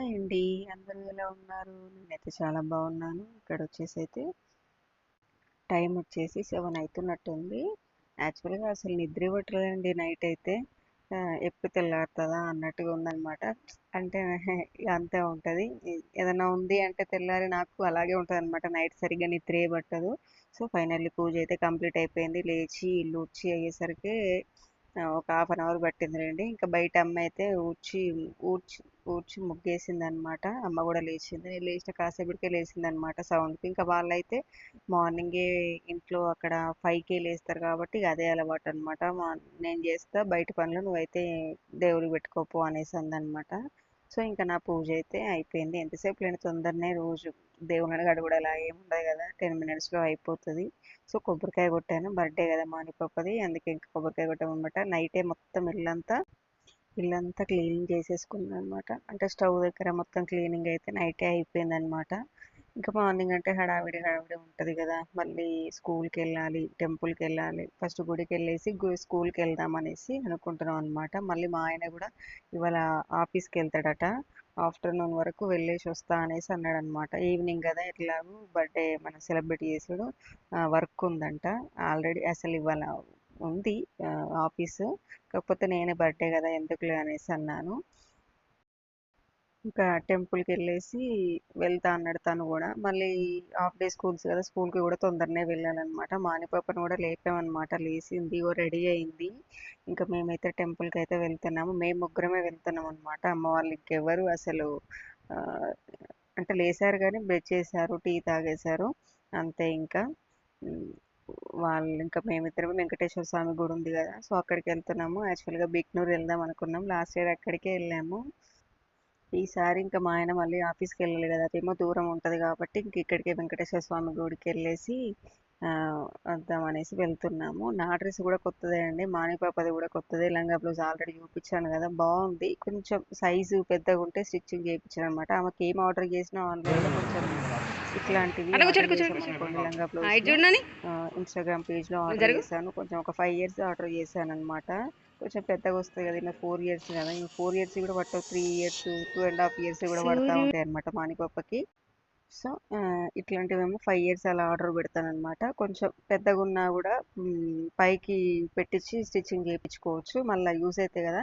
Hi అండి. అందరూ ఎలా ఉన్నారు? నేనైతే చాలా బాగున్నాను. ఇక్కడ వచ్చేసి అయితే టైం వచ్చేసి సెవెన్ అవుతున్నట్టుంది యాక్చువల్గా అసలు నిద్ర పట్టలేదండి నైట్ అయితే ఎప్పుడు తెల్లారుతుందా అన్నట్టుగా ఉందన్నమాట. అంటే అంతే ఉంటుంది. ఏదైనా ఉంది అంటే తెల్లారి నాకు అలాగే ఉంటుంది అనమాట నైట్ సరిగ్గా నిద్రే పట్టదు సో ఫైనల్లీ పూజ అయితే కంప్లీట్ అయిపోయింది. లేచి ఇల్లు ఉడ్చి అయ్యేసరికి ఒక హాఫ్ అన్ అవర్ పట్టిందిలేండి. ఇంకా బయట అమ్మ అయితే ఊడ్చి ఊడ్చి ఊడ్చి ముగ్గేసింది అనమాట అమ్మ కూడా లేచింది. నేను లేచిన కాసేపటికే లేచింది అనమాట సౌండ్కి. ఇంకా వాళ్ళైతే మార్నింగే ఇంట్లో అక్కడ ఫైవ్కే లేస్తారు కాబట్టి అదే అలవాటు అనమాట నేను చేస్తా బయట పనులు నువ్వైతే దేవుడికి పెట్టుకోపో అనేసి అందనమాట. సో ఇంకా నా పూజ అయితే అయిపోయింది. ఎంతసేపు లేని తొందరనే రోజు దేవుని గడు కూడా అలా ఏముండదు కదా టెన్ మినిట్స్లో అయిపోతుంది. సో కొబ్బరికాయ కొట్టాను. బర్త్డే కదా మానిపప్పది అందుకే ఇంకా కొబ్బరికాయ కొట్టామన్నమాట నైటే మొత్తం ఇల్లంతా ఇల్లంతా క్లీనింగ్ చేసేసుకున్నాను అనమాట అంటే స్టవ్ దగ్గర మొత్తం క్లీనింగ్ అయితే నైటే అయిపోయింది అనమాట ఇంకా మార్నింగ్ అంటే హడావిడి హడావిడి ఉంటుంది కదా. మళ్ళీ స్కూల్కి వెళ్ళాలి టెంపుల్కి వెళ్ళాలి ఫస్ట్ గుడికి వెళ్ళేసి స్కూల్కి వెళ్దాం అనేసి అనుకుంటున్నాం అనమాట మళ్ళీ మా ఆయన కూడా ఇవాళ ఆఫీస్కి వెళ్తాడట ఆఫ్టర్నూన్ వరకు వెళ్ళేసి వస్తా అనేసి అన్నాడు అనమాట ఈవినింగ్ కదా ఎట్లాగో బర్త్డే మనం సెలబ్రేట్ చేసాడు. వర్క్ ఉందంట. ఆల్రెడీ అసలు ఇవాళ ఉంది. ఆఫీసు. కాకపోతే నేనే బర్త్డే కదా ఎందుకులే అనేసి అన్నాను. ఇంకా టెంపుల్కి వెళ్ళేసి వెళ్తా అన్నాడు తను కూడా. మళ్ళీ హాఫ్ డే స్కూల్స్ కదా స్కూల్కి కూడా తొందరనే వెళ్ళాలన్నమాట. మానిపాపను కూడా లేపామన్నమాట. లేచింది ఓ రెడీ అయింది. ఇంకా మేమైతే టెంపుల్కి అయితే వెళ్తున్నాము. మేము ముగ్గురమే వెళ్తున్నాం అనమాట అమ్మ వాళ్ళు ఇంకెవరు అసలు అంటే లేసారు కానీ బ్రష్ చేశారు టీ తాగేశారు. అంతే ఇంకా. వాళ్ళు ఇంకా మేమిద్దరం వెంకటేశ్వర స్వామి గుడి ఉంది కదా సో అక్కడికి వెళ్తున్నాము. యాక్చువల్గా బిక్నూర్ వెళ్దాం అనుకున్నాం. లాస్ట్ ఇయర్ అక్కడికే వెళ్ళాము. ఈసారి ఇంకా మా ఆయన మళ్ళీ ఆఫీస్కి వెళ్ళాలి కదా అదేమో దూరం ఉంటుంది కాబట్టి ఇంక ఇక్కడికే వెంకటేశ్వర స్వామి గుడికి వెళ్ళేసి వద్దాం అనేసి వెళ్తున్నాము. నా డ్రెస్ కూడా కొత్తదే అండి. మాణిపాపది కూడా కొత్తదే. లంగా బ్లౌజ్ ఆల్రెడీ చూపించాను కదా. బాగుంది. కొంచెం సైజు పెద్దగా ఉంటే స్టిచ్చింగ్ చేయించాను అనమాట ఆమెకి ఏం ఆర్డర్ చేసినా ఆన్లైన్లో కొంచెం ఇట్లాంటివి ఇన్స్టాగ్రామ్ పేజ్లో ఆర్డర్. చేశాను కొంచెం ఒక ఫైవ్ ఇయర్స్ ఆర్డర్ చేశాను అనమాట కొంచెం పెద్దగా వస్తాయి కదా ఇంకా ఫోర్ ఇయర్స్ కదా. ఇంకా ఫోర్ ఇయర్స్ కూడా పట్టవు three years two and half years కూడా పడతా ఉంటాయి అనమాట మానిపప్పకి సో ఇట్లాంటివేమో ఫైవ్ ఇయర్స్ అలా ఆర్డర్ పెడతాను అనమాట కొంచెం పెద్దగా ఉన్నా కూడా పైకి పెట్టించి స్టిచ్చింగ్ చేయించుకోవచ్చు. మళ్ళీ యూస్ అవుతాయి కదా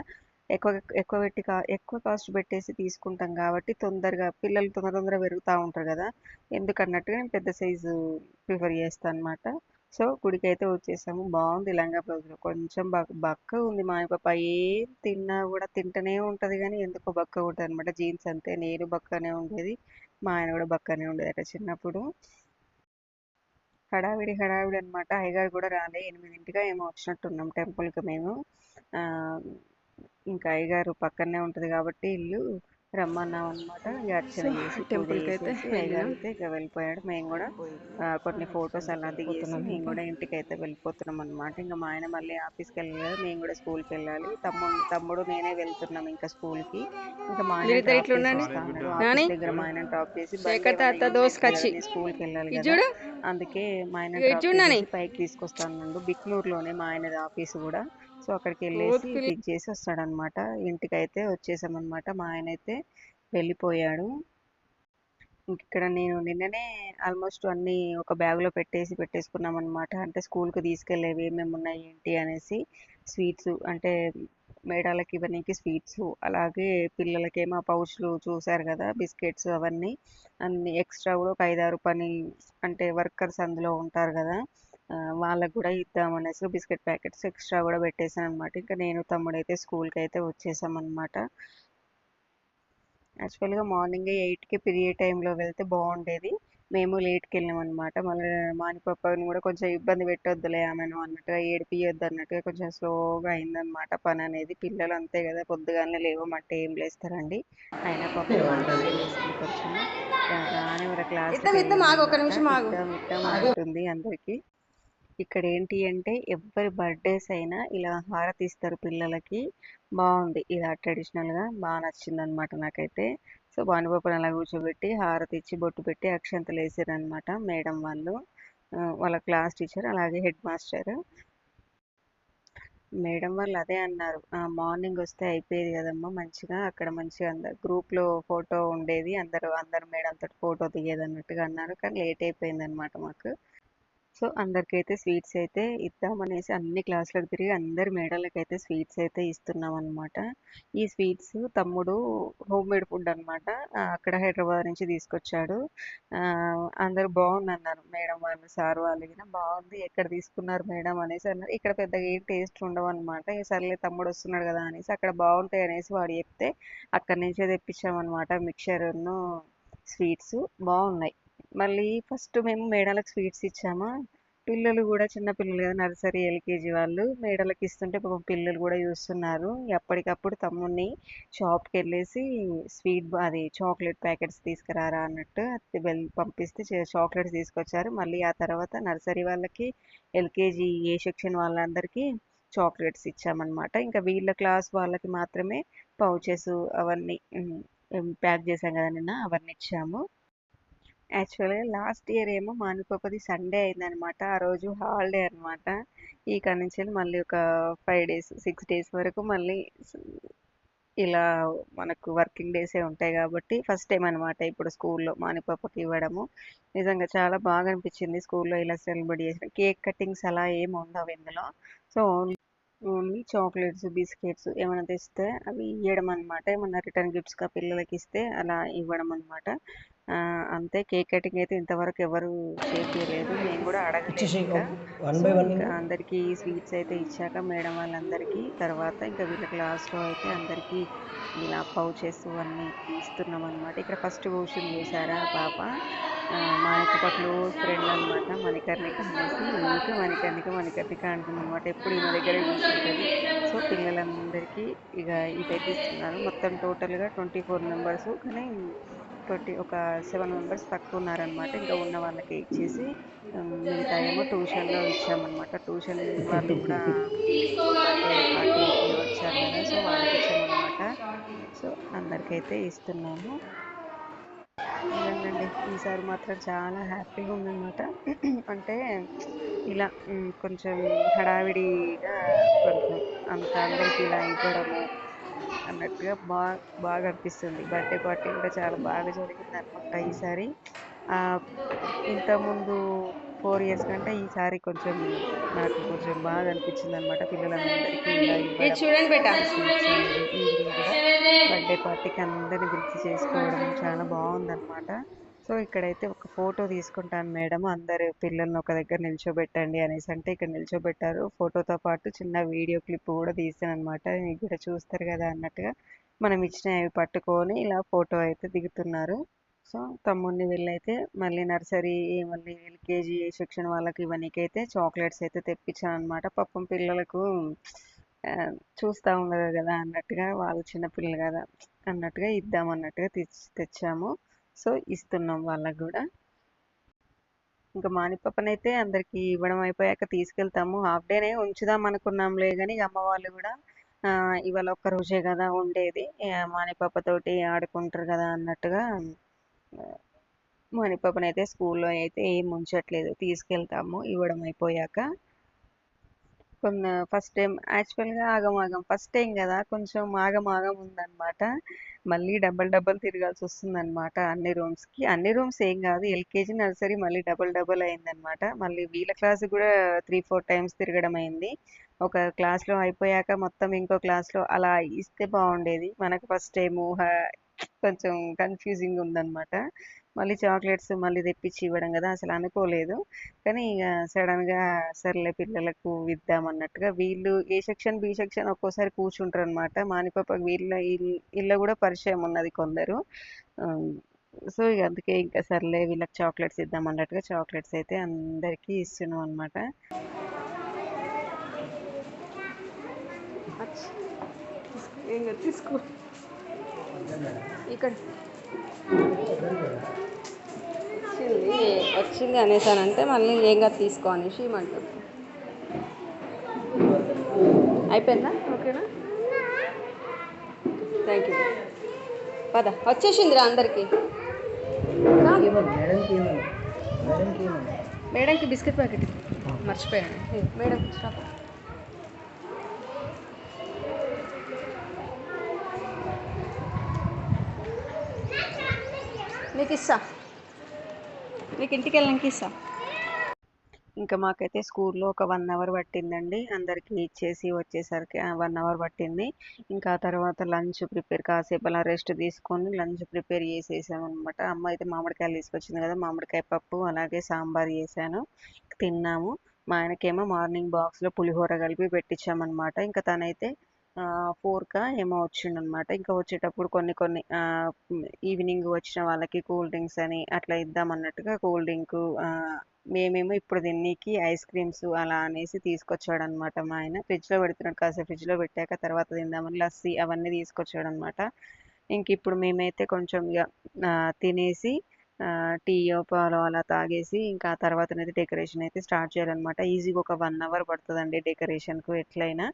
ఎక్కువ ఎక్కువ పెట్టి కా ఎక్కువ కాస్ట్ పెట్టేసి తీసుకుంటాం కాబట్టి తొందరగా పిల్లలు తొందర తొందరగా పెరుగుతూ ఉంటారు కదా. ఎందుకన్నట్టుగా నేను పెద్ద సైజు ప్రిఫర్ చేస్తాను అనమాట సో గుడికి అయితే వచ్చేసాము. బాగుంది లంగా బ్లౌజ్లో. కొంచెం బక్ బక్క ఉంది. మా పాప ఏం తిన్నా కూడా తింటూనే ఉంటుంది కానీ ఎందుకో బక్క ఉంటుంది అనమాట జీన్స్ అంతే. నేను బక్కనే ఉండేది. మా ఆయన కూడా బక్కనే ఉండేదట చిన్నప్పుడు. హడావిడి హడావిడి అనమాట అయ్యగారు కూడా రాలే. ఎనిమిదింటిగా ఏమో వచ్చినట్టున్నాం టెంపుల్కి మేము. ఇంకా అయ్యగారు పక్కనే ఉంటుంది కాబట్టి ఇల్లు రమ్మన్నాం అనమాట ఇక అర్చన చేసి పూజ టెంపుల్కి అయితే చేసేసి వెళ్ళినాం. అయ్యగారు అయితే ఇక వెళ్ళిపోయాడు. మేము కూడా కొన్ని ఫొటోస్ అలా దిగేసి మేము కూడా ఇంటికి అయితే వెళ్ళిపోతున్నాం అనమాట ఇంకా మా ఆయన మళ్ళీ ఆఫీస్కి వెళ్ళాలి మేము కూడా స్కూల్కి వెళ్ళాలి. తమ్ముడు తమ్ముడు నేనే వెళ్తున్నాం ఇంకా స్కూల్కి. ఇంకా మా ఆయన దగ్గర మా ఆయన డ్రాప్ చేసి. స్కూల్కి వెళ్ళాలి కదా అందుకే మా ఆయన పైకి తీసుకొస్తాను. బిక్నూరులోనే మా ఆయనది ఆఫీస్ కూడా. సో అక్కడికి వెళ్ళేసి. పిక్ చేసి వస్తాడనమాట ఇంటికి అయితే వచ్చేసామన్నమాట మా ఆయన అయితే వెళ్ళిపోయాడు. ఇంక ఇక్కడ నేను నిన్ననే ఆల్మోస్ట్ అన్ని ఒక బ్యాగ్లో పెట్టేసి పెట్టేసుకున్నాం అనమాట అంటే స్కూల్కి తీసుకెళ్ళేవి ఏమేమి ఉన్నాయి ఏంటి అనేసి స్వీట్స్ అంటే మేడాలకి ఇవన్నీకి స్వీట్స్ అలాగే పిల్లలకేమో పౌచ్లు చూసారు కదా బిస్కెట్స్ అవన్నీ. అన్ని ఎక్స్ట్రా కూడా ఒక ఐదారు పని అంటే వర్కర్స్ అందులో ఉంటారు కదా. వాళ్ళకు కూడా ఇద్దామనేసి బిస్కెట్ ప్యాకెట్స్ ఎక్స్ట్రా కూడా పెట్టేసాను అనమాట ఇంకా నేను తమ్ముడైతే స్కూల్కి అయితే వచ్చేసాం అనమాట యాక్చువల్గా మార్నింగ్ ఎయిట్కి పీరియడ్ టైంలో వెళ్తే బాగుండేది. మేము లేట్కి వెళ్ళాం అనమాట మళ్ళీ మానిపప్పని కూడా కొంచెం ఇబ్బంది పెట్టొద్దులే ఆమెను అన్నట్టుగా ఏడిపియొద్దు అన్నట్టుగా కొంచెం స్లోగా అయిందనమాట పని అనేది. పిల్లలు అంతే కదా పొద్దుగానే లేవమంటే ఏం లేస్తారండి. అయినా పాపం మార్నింగే లేసింది కొంచెం రాని వాళ్ళ క్లాస్ అంటుంది అందరికి. ఇక్కడ ఏంటి అంటే ఎవరి బర్త్డేస్ అయినా ఇలా హారతి ఇస్తారు పిల్లలకి. బాగుంది ఇలా ట్రెడిషనల్గా బాగా నచ్చింది అనమాట నాకైతే. సో భానుపాపను అలా కూర్చోబెట్టి హారతి ఇచ్చి బొట్టు పెట్టి అక్షంతలు వేసారనమాట మేడం వాళ్ళు. వాళ్ళ క్లాస్ టీచర్ అలాగే హెడ్ మాస్టర్. మేడం వాళ్ళు అదే అన్నారు. మార్నింగ్ వస్తే అయిపోయేది కదమ్మా మంచిగా అక్కడ మంచిగా అందరు గ్రూప్లో ఫోటో ఉండేది అందరూ అందరు మేడం తోటి ఫోటో దిగేది అన్నట్టుగా అన్నారు. కానీ లేట్ అయిపోయింది అనమాట మాకు. సో అందరికైతే స్వీట్స్ అయితే ఇద్దామనేసి అన్ని క్లాసులకు తిరిగి అందరి మేడలకైతే స్వీట్స్ అయితే ఇస్తున్నాం అనమాట ఈ స్వీట్స్ తమ్ముడు హోమ్ మేడ్ ఫుడ్ అనమాట అక్కడ హైదరాబాద్ నుంచి తీసుకొచ్చాడు. ఆ, బాగుంది అన్నారు మేడం వాళ్ళు సార్ వాళ్ళు బాగుంది ఎక్కడ తీసుకున్నారు మేడం అనేసి అన్నారు. ఇక్కడ పెద్దగా ఏం టేస్ట్ ఉండవు అనమాట సర్లే తమ్ముడు వస్తున్నాడు కదా అనేసి అక్కడ బాగుంటాయి అనేసి వాడు చెప్తే అక్కడి నుంచే తెప్పించామన్నమాట మిక్చర్ను స్వీట్స్ బాగున్నాయి. మళ్ళీ ఫస్ట్ మేము మేడాలకు స్వీట్స్ ఇచ్చామా. పిల్లలు కూడా చిన్న పిల్లలు కదా నర్సరీ ఎల్కేజీ వాళ్ళు. మేడలకు ఇస్తుంటే పాపం పిల్లలు కూడా చూస్తున్నారు. ఎప్పటికప్పుడు తమ్ముడిని షాప్కి వెళ్ళేసి స్వీట్ అది చాక్లెట్ ప్యాకెట్స్ తీసుకురారా అన్నట్టు అది వెళ్ళి పంపిస్తే చాక్లెట్స్ తీసుకొచ్చారు. మళ్ళీ ఆ తర్వాత నర్సరీ వాళ్ళకి ఎల్కేజీ ఏ సెక్షన్ వాళ్ళందరికీ చాక్లెట్స్ ఇచ్చామన్నమాట. ఇంకా వీళ్ళ క్లాస్ వాళ్ళకి మాత్రమే పౌచెస్ అవన్నీ ప్యాక్ చేసాం కదా నిన్న అవన్నీ ఇచ్చాము. యాక్చువల్గా లాస్ట్ ఇయర్ ఏమో మానుకోపది సండే అయిందనమాట. ఆ రోజు హాలిడే అనమాట ఈ నుంచి మళ్ళీ ఒక ఫైవ్ డేస్ సిక్స్ డేస్ వరకు మళ్ళీ ఇలా మనకు వర్కింగ్ డేసే ఉంటాయి కాబట్టి ఫస్ట్ టైం అనమాట ఇప్పుడు స్కూల్లో మానిపాపకి ఇవ్వడము. నిజంగా చాలా బాగా అనిపించింది స్కూల్లో ఇలా సెలబ్రేట్ చేసిన. కేక్ కటింగ్స్ అలా ఏమి ఉండవు ఇందులో. సో ఓన్లీ చాక్లెట్స్ బిస్కెట్స్ ఏమైనా తెస్తే అవి ఇవ్వడం అనమాట ఏమన్నా రిటర్న్ గిఫ్ట్స్గా పిల్లలకి ఇస్తే అలా ఇవ్వడం అనమాట అంతే కేక్ కటింగ్ అయితే ఇంతవరకు ఎవరు చేపించలేదు మేము కూడా అడగలేదు ఇంకా. ఇంకా అందరికీ స్వీట్స్ అయితే ఇచ్చాక మేడం వాళ్ళందరికీ తర్వాత ఇంకా వీళ్ళ క్లాస్లో అయితే అందరికీ ఇలా పౌచెస్ అన్నీ ఇస్తున్నాం అనమాట ఇక్కడ ఫస్ట్ కూర్చుని చూసారా పాప? మానిక క్లోజ్ ఫ్రెండ్ అనమాట మణికర్ణిక అనేసి. ఊరికే మణికర్ణిక? మణికర్ణిక అంటుంది అనమాట ఎప్పుడు ఈమె దగ్గరే కూర్చుంటుంది. సో పిల్లలందరికీ ఇక ఇదైతే ఇస్తున్నారు. మొత్తం టోటల్గా ట్వంటీ ఫోర్ మెంబర్స్. కానీ ట్వంటీ ఒక సెవెన్ మెంబర్స్ తక్కువ ఉన్నారనమాట ఇంకా ఉన్న వాళ్ళకి ఇచ్చేసి మిగతా ఏమో ట్యూషన్లో ఇచ్చామన్నమాట. ట్యూషన్ వాళ్ళు కూడా పార్టీకి వచ్చారు కదా సో వాళ్ళకి ఇచ్చామన్నమాట. సో అందరికైతే ఇస్తున్నాము. ఇదండి ఈసారి మాత్రం చాలా హ్యాపీగా ఉందన్నమాట. అంటే ఇలా కొంచెం హడావిడిగా కొంచెం అంత అందరికి ఇలా ఇవ్వడము అన్నట్టుగా బాగా బాగా అనిపిస్తుంది బర్త్డే పార్టీ కూడా చాలా బాగా జరిగింది అనమాట ఈసారి ఇంతకుముందు ఫోర్ ఇయర్స్ కంటే ఈసారి కొంచెం నాకు కొంచెం బాగా అనిపించింది అనమాట పిల్లలందరికీ చూడండి బర్త్డే పార్టీకి అందరిని పిలిచి చేసుకోవడం చాలా బాగుందన్నమాట. సో ఇక్కడైతే ఒక ఫోటో తీసుకుంటాను మేడం. అందరు పిల్లల్ని ఒక దగ్గర నిల్చోబెట్టండి అనేసి అంటే ఇక్కడ నిల్చోబెట్టారు. ఫోటోతో పాటు చిన్న వీడియో క్లిప్ కూడా తీసాను అనమాట ఇక్కడ కూడా చూస్తారు కదా అన్నట్టుగా. మనం ఇచ్చిన అవి పట్టుకొని ఇలా ఫోటో అయితే దిగుతున్నారు. సో తమ్ముడిని వెళ్ళైతే మళ్ళీ నర్సరీ మళ్ళీ ఎల్కేజీ సెక్షన్ వాళ్ళకి ఇవన్నీకైతే చాక్లెట్స్ అయితే తెప్పించాను అనమాట పాపం పిల్లలకు చూస్తూ చూస్తా ఉండదు కదా అన్నట్టుగా. వాళ్ళు చిన్నపిల్లలు కదా అన్నట్టుగా ఇద్దాం అన్నట్టుగా తెచ్చి తెచ్చాము. సో ఇస్తున్నాం వాళ్ళకు కూడా. ఇంకా మానిపప్పనైతే అందరికి ఇవ్వడం అయిపోయాక తీసుకెళ్తాము. హాఫ్ డేనే ఉంచుదాం అనుకున్నాంలే కానీ అమ్మ వాళ్ళు కూడా ఇవాళ ఒక్క రోజే కదా ఉండేది. మానిపప్పతోటి ఆడుకుంటారు కదా అన్నట్టుగా మానిపప్పనైతే స్కూల్లో అయితే ఏం ఉంచట్లేదు. తీసుకెళ్తాము. ఇవ్వడం అయిపోయాక. కొన్ని ఫస్ట్ టైం యాక్చువల్గా ఆగం ఆగం. ఫస్ట్ టైం కదా కొంచెం ఆగం ఆగం ఉందన్నమాట. మళ్ళీ డబల్ డబల్ తిరగాల్సి వస్తుందన్నమాట అన్ని రూమ్స్కి. అన్ని రూమ్స్ ఏం కాదు ఎల్కేజీ నర్సరీ మళ్ళీ డబల్ డబల్ అయిందనమాట మళ్ళీ వీళ్ళ క్లాస్ కూడా త్రీ ఫోర్ టైమ్స్ తిరగడం అయింది. ఒక క్లాస్లో అయిపోయాక మొత్తం ఇంకో క్లాస్లో అలా ఇస్తే బాగుండేది. మనకు ఫస్ట్ టైము కొంచెం కన్ఫ్యూజింగ్ ఉందన్నమాట. మళ్ళీ చాక్లెట్స్ మళ్ళీ తెప్పించి ఇవ్వడం కదా అసలు అనుకోలేదు. కానీ ఇక సడన్గా సర్లే పిల్లలకు ఇద్దాం అన్నట్టుగా వీళ్ళు ఏ సెక్షన్ బి సెక్షన్ ఒక్కోసారి కూర్చుంటారు అనమాట మానిపాప వీళ్ళ ఇళ్ళ కూడా పరిచయం ఉన్నది కొందరు. సో ఇక అందుకే ఇంకా సర్లే వీళ్ళకి చాక్లెట్స్ ఇద్దాం అన్నట్టుగా చాక్లెట్స్ అయితే అందరికీ ఇస్తున్నాం అనమాట తీసుకో. ఇక్కడ. వచ్చింది వచ్చింది అనేసానంటే మళ్ళీ ఏం కాదు తీసుకో అనేసి ఇవ్వమంటారు అయిపోయిందా? ఓకేనా? థ్యాంక్ యూ పద వచ్చేసిందిరా అందరికీ. మేడంకి బిస్కెట్ ప్యాకెట్ మర్చిపోయాను. మేడం నీకు ఇస్తా. నీకు ఇంటికి వెళ్ళాక ఇస్తా. ఇంకా మాకైతే స్కూల్లో ఒక వన్ అవర్ పట్టిందండి. అందరికీ ఇచ్చేసి వచ్చేసరికి వన్ అవర్ పట్టింది. ఇంకా ఆ తర్వాత లంచ్ ప్రిపేర్ కాసేపు అలా రెస్ట్ తీసుకొని లంచ్ ప్రిపేర్ చేసేసామన్నమాట. అమ్మ అయితే మామిడికాయలు తీసుకొచ్చింది కదా మామిడికాయ పప్పు అలాగే సాంబార్ చేశాను. తిన్నాము. మా ఆయనకేమో మార్నింగ్ బాక్స్లో పులిహోర కలిపి పెట్టించామన్నమాట. ఇంకా తనైతే ఫోర్కా ఏమో వచ్చిండు అనమాట ఇంకా వచ్చేటప్పుడు కొన్ని కొన్ని ఈవినింగ్ వచ్చిన వాళ్ళకి కూల్ డ్రింక్స్ అని అట్లా ఇద్దాం అన్నట్టుగా కూల్ డ్రింక్ మేమేమో ఇప్పుడు తిన్నీకి ఐస్ క్రీమ్స్ అలా అనేసి తీసుకొచ్చాడు అనమాట మా ఆయన. ఫ్రిడ్జ్లో పెడుతున్నాడు కాసేపు ఫ్రిడ్జ్లో పెట్టాక తర్వాత తిందామని లస్సీ అవన్నీ తీసుకొచ్చాడు అనమాట ఇంక ఇప్పుడు మేమైతే కొంచెం ఇక తినేసి టీయో పాలో అలా తాగేసి ఇంకా ఆ తర్వాతనైతే డెకరేషన్ అయితే స్టార్ట్ చేయాలన్నమాట ఈజీగా ఒక వన్ అవర్ పడుతుందండి డెకరేషన్కు ఎట్లయినా.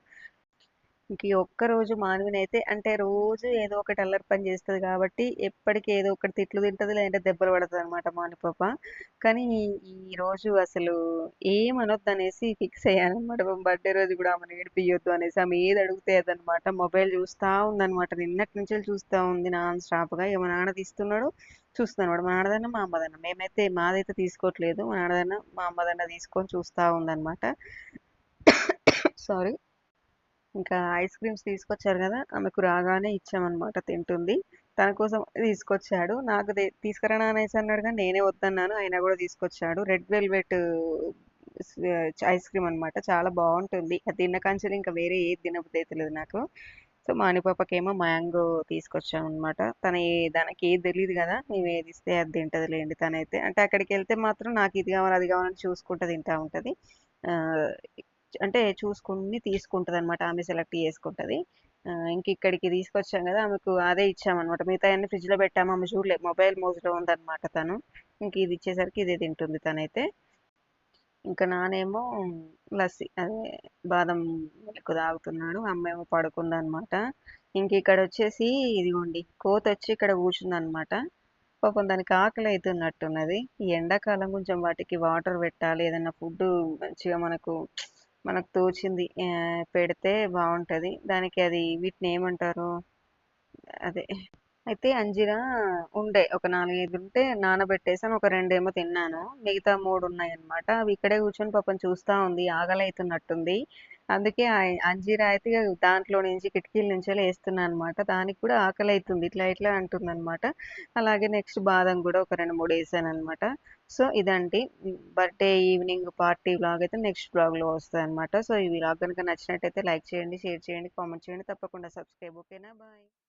ఇంక ఈ ఒక్క రోజు మానవిని అయితే అంటే రోజు ఏదో ఒకటి అల్లరి పని చేస్తుంది కాబట్టి ఎప్పటికీ ఏదో ఒకటి తిట్లు తింటుంది లేదంటే దెబ్బలు పడుతుంది అనమాట మాని పాప. కానీ ఈ- రోజు అసలు ఏం అనేసి ఫిక్స్ అయ్యాను అనమాట బర్త్డే రోజు కూడా ఆమెను ఏడిపియొద్దు అనేసి ఆమె ఏది అడిగితే అదనమాట మొబైల్ చూస్తూ ఉందనమాట నిన్నటి నుంచి చూస్తూ ఉంది నాన్ స్టాప్గా. ఇక మా నాన్న తీస్తున్నాడు చూస్తున్నాడు. అనమాట మా నాన్నదన్న మా అమ్మదన్న. మేమైతే మాదైతే తీసుకోవట్లేదు. మా నాన్నదన్న మా అమ్మదన్న తీసుకొని చూస్తూ ఉందన్నమాట. సారీ ఇంకా ఐస్ క్రీమ్స్ తీసుకొచ్చారు కదా ఆమెకు రాగానే ఇచ్చామన్నమాట తింటుంది. తన కోసం తీసుకొచ్చాడు. నాకు తీసుకురానా అనేసి అన్నాడు కానీ నేనే వద్దన్నాను అయినా కూడా తీసుకొచ్చాడు. రెడ్ వెల్వెట్ ఐస్ క్రీమ్ అన్నమాట. చాలా బాగుంటుంది. అది తిన్న ఇంకా వేరే ఏది తినబుద్ధి తెలియదు నాకు. సో మా పాపకేమో మ్యాంగో తీసుకొచ్చామన్నమాట. తన ఏ దానికి ఏది తెలియదు కదా మేము ఏది ఇస్తే అది తింటది లేండి తనైతే. అంటే అక్కడికి వెళ్తే మాత్రం నాకు ఇది కావాలి అది కావాలని చూసుకుంటూ తింటా ఉంటుంది. అంటే చూసుకుని తీసుకుంటుంది అనమాట ఆమె సెలెక్ట్ చేసుకుంటది. ఇంక ఇక్కడికి తీసుకొచ్చాం కదా ఆమెకు అదే ఇచ్చామన్నమాట. మిగతా అన్ని ఫ్రిడ్జ్లో పెట్టాము. ఆమె చూడలేదు. మొబైల్ మోజ్లో ఉందన్నమాట తను. ఇంక ఇది ఇచ్చేసరికి ఇదే తింటుంది తనైతే. ఇంకా నానేమో లస్సీ అదే బాదం మిల్క్ తాగుతున్నాడు. అమ్మేమో పడుకుంది అనమాట ఇంక ఇక్కడ వచ్చేసి ఇదిగోండి కోత వచ్చి ఇక్కడ కూర్చుందనమాట పాపం దానికి ఆకలి అవుతున్నట్టున్నది ఈ ఎండాకాలం కొంచెం వాటికి వాటర్ పెట్టాలి. ఏదైనా ఫుడ్ మంచిగా మనకు మనకు తోచింది పెడితే బాగుంటుంది. దానికి అది వీటిని ఏమంటారు? అదే అయితే అంజీరా ఉండే ఒక నాలుగైదు ఉంటే నానబెట్టేసాను ఒక రెండేమో తిన్నాను. మిగతా మూడు ఉన్నాయి అన్నమాట అవి ఇక్కడే కూర్చొని పాపం చూస్తా ఉంది ఆకలి అవుతున్నట్టుంది అందుకే అంజీరా అయితే దాంట్లో నుంచి కిటికీల నుంచి వేస్తున్నా అనమాట దానికి కూడా ఆకలి అవుతుంది ఇట్లా ఇట్లా అంటుంది అనమాట అలాగే నెక్స్ట్ బాదం కూడా ఒక రెండు మూడు వేసాను అనమాట సో ఇదండి. బర్త్డే ఈవినింగ్ పార్టీ బ్లాగ్ అయితే నెక్స్ట్ బ్లాగ్లో వస్తుంది అనమాట సో ఈ వ్లాగ్ కనుక నచ్చినట్టయితే లైక్ చేయండి షేర్ చేయండి కామెంట్ చేయండి. తప్పకుండా సబ్స్క్రైబ్. ఓకేనా? బాయ్.